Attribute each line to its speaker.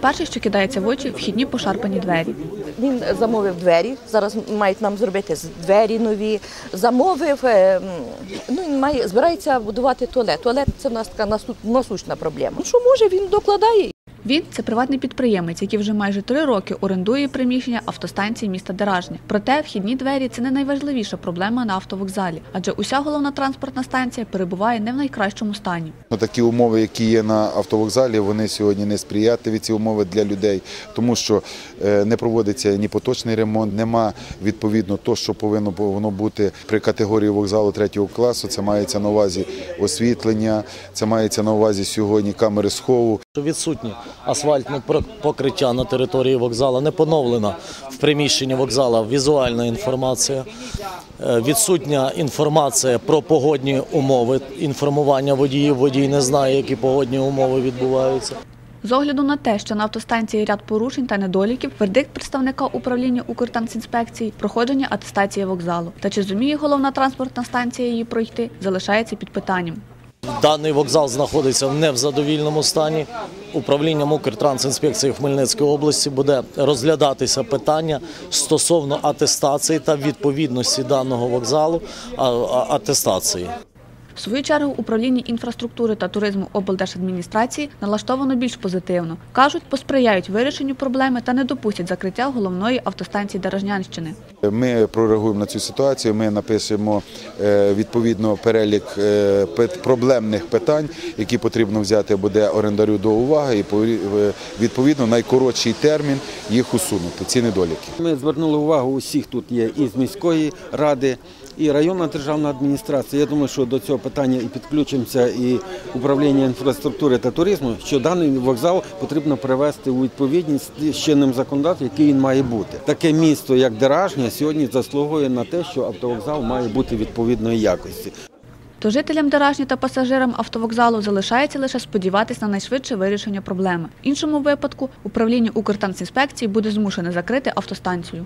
Speaker 1: Перше, що кидається в очі, вхідні пошарпані двері.
Speaker 2: Він замовив двері. Зараз мають нам зробити двері нові. Замовив, е, ну він має збирається будувати туалет. Туалет це в нас така насу- насущна проблема. Ну, Що може, він докладає.
Speaker 1: Він це приватний підприємець, який вже майже три роки орендує приміщення автостанції міста Деражня. Проте вхідні двері це не найважливіша проблема на автовокзалі, адже уся головна транспортна станція перебуває не в найкращому стані.
Speaker 3: Ну, Такі умови, які є на автовокзалі, вони сьогодні не сприятливі ці умови для людей, тому що е, не проводиться ні поточний ремонт, нема відповідно то, що повинно воно бути при категорії вокзалу третього класу. Це мається на увазі освітлення, це мається на увазі сьогодні камери схову.
Speaker 4: Відсутні асфальтне покриття на території вокзалу, не поновлена в приміщенні вокзала візуальна інформація, е, відсутня інформація про погодні умови, інформування водіїв, водій не знає, які погодні умови відбуваються.
Speaker 1: З огляду на те, що на автостанції ряд порушень та недоліків, вердикт представника управління Укртрансінспекції – проходження атестації вокзалу. Та чи зуміє головна транспортна станція її пройти, залишається під питанням.
Speaker 4: Даний вокзал знаходиться не в задовільному стані. Управлінням Укртрансінспекції Хмельницької області буде розглядатися питання стосовно атестації та відповідності даного вокзалу атестації.
Speaker 1: В свою чергу управління інфраструктури та туризму облдержадміністрації налаштовано більш позитивно. Кажуть, посприяють вирішенню проблеми та не допустять закриття головної автостанції Дорожнянщини.
Speaker 3: Ми прореагуємо на цю ситуацію. Ми напишемо е, відповідно перелік е, проблемних питань, які потрібно взяти буде орендарю до уваги, і е, відповідно найкоротший термін їх усунути. Ці недоліки.
Speaker 5: Ми звернули увагу усіх тут є і з міської ради, і районна державна адміністрація. Я думаю, що до цього питання і підключимося і управління інфраструктури та туризму, що даний вокзал потрібно привести у відповідність з чинним законодавством, який він має бути. Таке місто, як Деражня, сьогодні заслуговує на те, що автовокзал має бути відповідної якості.
Speaker 1: То жителям Деражні та пасажирам автовокзалу залишається лише сподіватись на найшвидше вирішення проблеми. В іншому випадку управління Укртрансінспекції буде змушене закрити автостанцію.